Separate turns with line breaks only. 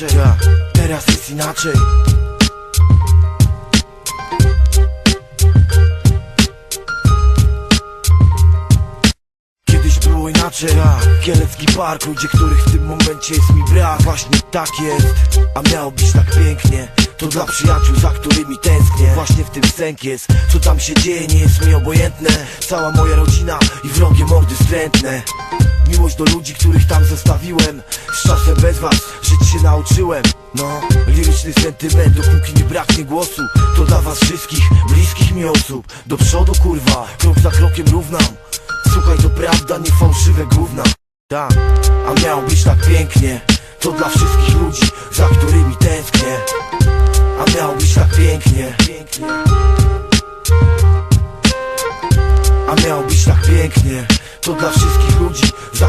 inaczej Teraz jest inaczej. Kiedyś było inaczej Kielecki park, ludzie, których w tym momencie jest mi brak Właśnie tak jest, a miało być tak pięknie To dla przyjaciół, za którymi tęsknię. Właśnie w tym sęk jest, co tam się dzieje nie jest mi obojętne. Cała moja rodzina i wrogie mordy wstrętne. Miłość do ludzi, których tam zostawiłem Z czasem bez was się nauczyłem No, liryczny sentyment, dopóki nie braknie głosu To dla was wszystkich, bliskich mi osób. Do przodu kurwa, krok za krokiem równam. Słuchaj, to prawda, nie fałszywe gówna. Tak, a miało być tak pięknie To dla wszystkich ludzi, za którymi tęsknię. A miało być tak pięknie. A miało być tak pięknie To dla wszystkich ludzi, za